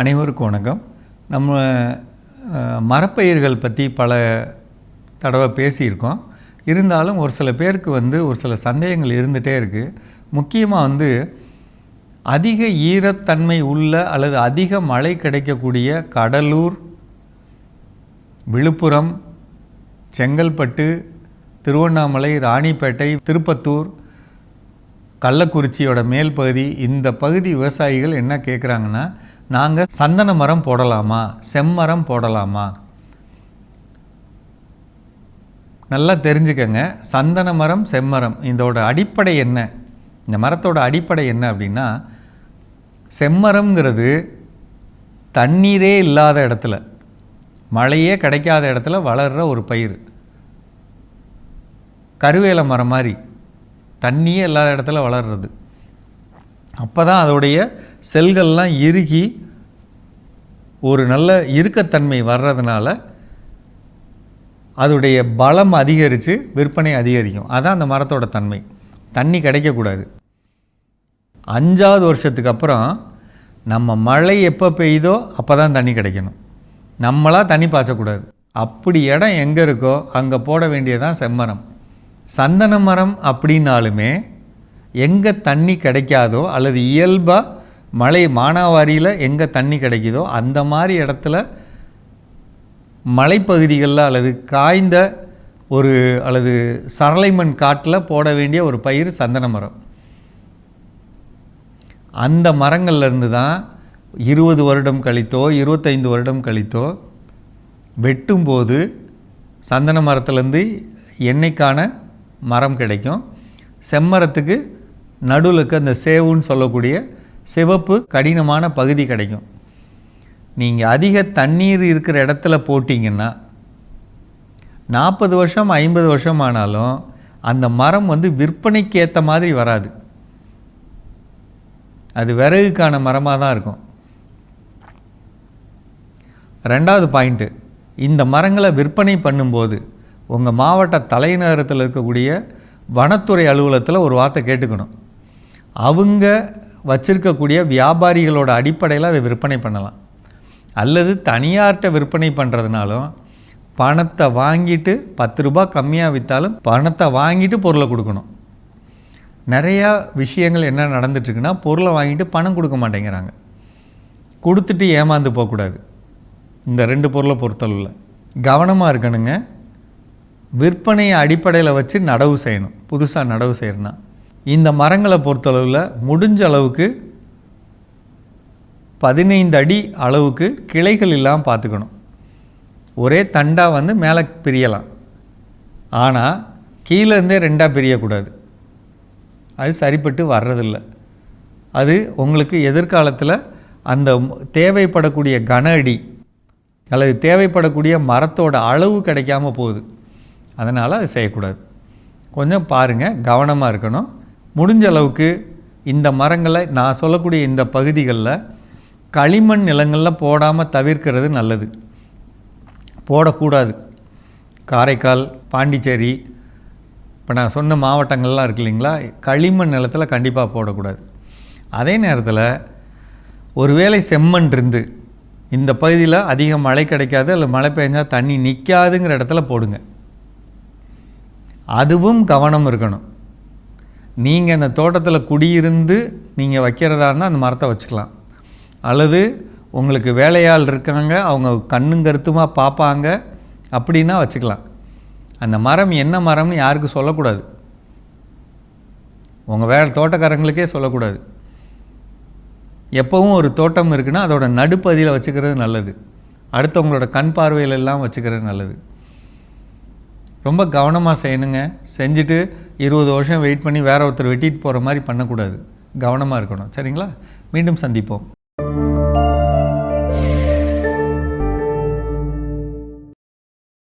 அனைவருக்கும் வணக்கம். நம்ம மரப்பயிர்கள் பற்றி பல தடவை பேசியிருக்கோம். இருந்தாலும் ஒரு சில பேருக்கு வந்து ஒரு சில சந்தேகங்கள் இருந்துகிட்டே இருக்குது முக்கியமாக வந்து அதிக ஈரத்தன்மை உள்ள அல்லது அதிக மழை கிடைக்கக்கூடிய கடலூர் விழுப்புரம் செங்கல்பட்டு திருவண்ணாமலை ராணிப்பேட்டை திருப்பத்தூர் கள்ளக்குறிச்சியோட மேல் பகுதி இந்த பகுதி விவசாயிகள் என்ன கேட்குறாங்கன்னா நாங்கள் சந்தன மரம் போடலாமா? செம்மரம் போடலாமா? நல்லா தெரிஞ்சுக்கங்க. சந்தன மரம் செம்மரம் இதோட அடிப்படை என்ன? இந்த மரத்தோட அடிப்படை என்ன அப்படின்னா செம்மரம்ங்கிறது தண்ணீரே இல்லாத இடத்துல மழையே கிடைக்காத இடத்துல வளர்கிற ஒரு பயிர். கருவேல மரம் மாதிரி தண்ணியே இல்லாத இடத்துல வளர்றது. அப்போ தான் அதோடைய செல்கள்லாம் இறுகி ஒரு நல்ல இறுக்கத்தன்மை வர்றதுனால அதோடைய பலம் அதிகரித்து விற்பனை அதிகரிக்கும். அதான் அந்த மரத்தோட தன்மை. தண்ணி கிடைக்கக்கூடாது. அஞ்சாவது வருஷத்துக்கு அப்புறம் நம்ம மழை எப்போ பெய்யுதோ அப்போ தான் தண்ணி கிடைக்கணும். நம்மளாக தண்ணி பாய்ச்சக்கூடாது. அப்படி இடம் எங்கே இருக்கோ அங்கே போட வேண்டியதான் செம்மரம். சந்தன மரம் அப்படின்னாலுமே எங்கே தண்ணி கிடைக்காதோ அல்லது இயல்பாக மழை மானாவாரியில் எங்கே தண்ணி கிடைக்குதோ அந்த மாதிரி இடத்துல மலைப்பகுதிகளில் அல்லது காய்ந்த ஒரு அல்லது சரளைமண் காட்டில் போட வேண்டிய ஒரு பயிர் சந்தன மரம். அந்த மரங்கள்லேருந்து தான் இருபது வருடம் கழித்தோ இருபத்தைந்து வருடம் கழித்தோ வெட்டும்போது சந்தன மரத்துலேருந்து எண்ணெய்க்கான மரம் கிடைக்கும். செம்மரத்துக்கு நடுவுலுக்கு அந்த சேவுன்னு சொல்லக்கூடிய சிவப்பு கடினமான பகுதி கிடைக்கும். நீங்கள் அதிக தண்ணீர் இருக்கிற இடத்துல போட்டிங்கன்னா நாற்பது வருஷம் ஐம்பது வருஷம் ஆனாலும் அந்த மரம் வந்து விற்பனைக்கு ஏற்ற மாதிரி வராது. அது விறகுக்கான மரமாக தான் இருக்கும். ரெண்டாவது பாயிண்ட்டு இந்த மரங்களை விற்பனை பண்ணும்போது உங்கள் மாவட்ட தலைநகரத்தில் இருக்கக்கூடிய வனத்துறை அலுவலகத்தில் ஒரு வார்த்தை கேட்டுக்கணும். அவங்க வச்சிருக்கக்கூடிய வியாபாரிகளோட அடிப்படையில் அதை விற்பனை பண்ணலாம். அல்லது தனியார்கிட்ட விற்பனை பண்ணுறதுனாலும் பணத்தை வாங்கிட்டு பத்து ரூபாய் கம்மியாக விற்றாலும் பணத்தை வாங்கிட்டு பொருளை கொடுக்கணும். நிறையா விஷயங்கள் என்ன நடந்துட்டுருக்குன்னா பொருளை வாங்கிட்டு பணம் கொடுக்க மாட்டேங்கிறாங்க. கொடுத்துட்டு ஏமாந்து போகக்கூடாது. இந்த ரெண்டு பொருளை பொறுத்தளவில். கவனமாக இருக்கணுங்க. விற்பனையை அடிப்படையில் வச்சு நடவு செய்யணும். புதுசாக நடவு செய்யணும்னா இந்த மரங்களை பொறுத்தளவில் முடிஞ்ச அளவுக்கு பதினைந்து அடி அளவுக்கு கிளைகள் இல்லாமல் பார்த்துக்கணும். ஒரே தண்டாக வந்து மேலே பிரியலாம். ஆனால் கீழேருந்தே ரெண்டாக பிரியக்கூடாது. அது சரிப்பட்டு வர்றதில்ல. அது உங்களுக்கு எதிர்காலத்தில் அந்த தேவைப்படக்கூடிய கன அடி அல்லது தேவைப்படக்கூடிய மரத்தோட அளவு கிடைக்காம போகுது. அதனால் அது செய்யக்கூடாது. கொஞ்சம் பாருங்கள் கவனமாக இருக்கணும். முடிஞ்ச அளவுக்கு இந்த மரங்களை நான் சொல்லக்கூடிய இந்த பகுதிகளில் களிமண் நிலங்களில் போடாமல் தவிர்க்கிறது நல்லது. போடக்கூடாது. காரைக்கால் பாண்டிச்சேரி இப்போ நான் சொன்ன மாவட்டங்கள்லாம் இருக்கு இல்லைங்களா களிமண் நிலத்தில் கண்டிப்பாக போடக்கூடாது. அதே நேரத்தில் ஒருவேளை செம்மண் இருந்து இந்த பகுதியில் அதிக மழை கிடைக்காது அல்லது மழை பெஞ்சால் தண்ணி நிற்காதுங்கிற இடத்துல போடுங்க. அதுவும் கவனம் இருக்கணும். நீங்கள் அந்த தோட்டத்தில் குடியிருந்து நீங்கள் வைக்கிறதா இருந்தால் அந்த மரத்தை வச்சுக்கலாம். அல்லது உங்களுக்கு வேலையாள் இருக்காங்க அவங்க கண்ணும் கருத்துமாக பார்ப்பாங்க அப்படின்னா வச்சுக்கலாம். அந்த மரம் என்ன மரம்னு யாருக்கும் சொல்லக்கூடாது. உங்கள் வேலை தோட்டக்காரங்களுக்கே சொல்லக்கூடாது. எப்போவும் ஒரு தோட்டம் இருக்குன்னா அதோட நடுப்பதியில் வச்சுக்கிறது நல்லது. அடுத்தவங்களோட கண் பார்வையிலெல்லாம் வச்சுக்கிறது நல்லது. ரொம்ப கவனமாக செய்யணுங்க. செஞ்சுட்டு இருபது வருஷம் வெயிட் பண்ணி வேற ஒருத்தர் வெட்டிட்டு போகிற மாதிரி பண்ணக்கூடாது. கவனமாக இருக்கணும். சரிங்களா? மீண்டும் சந்திப்போம்.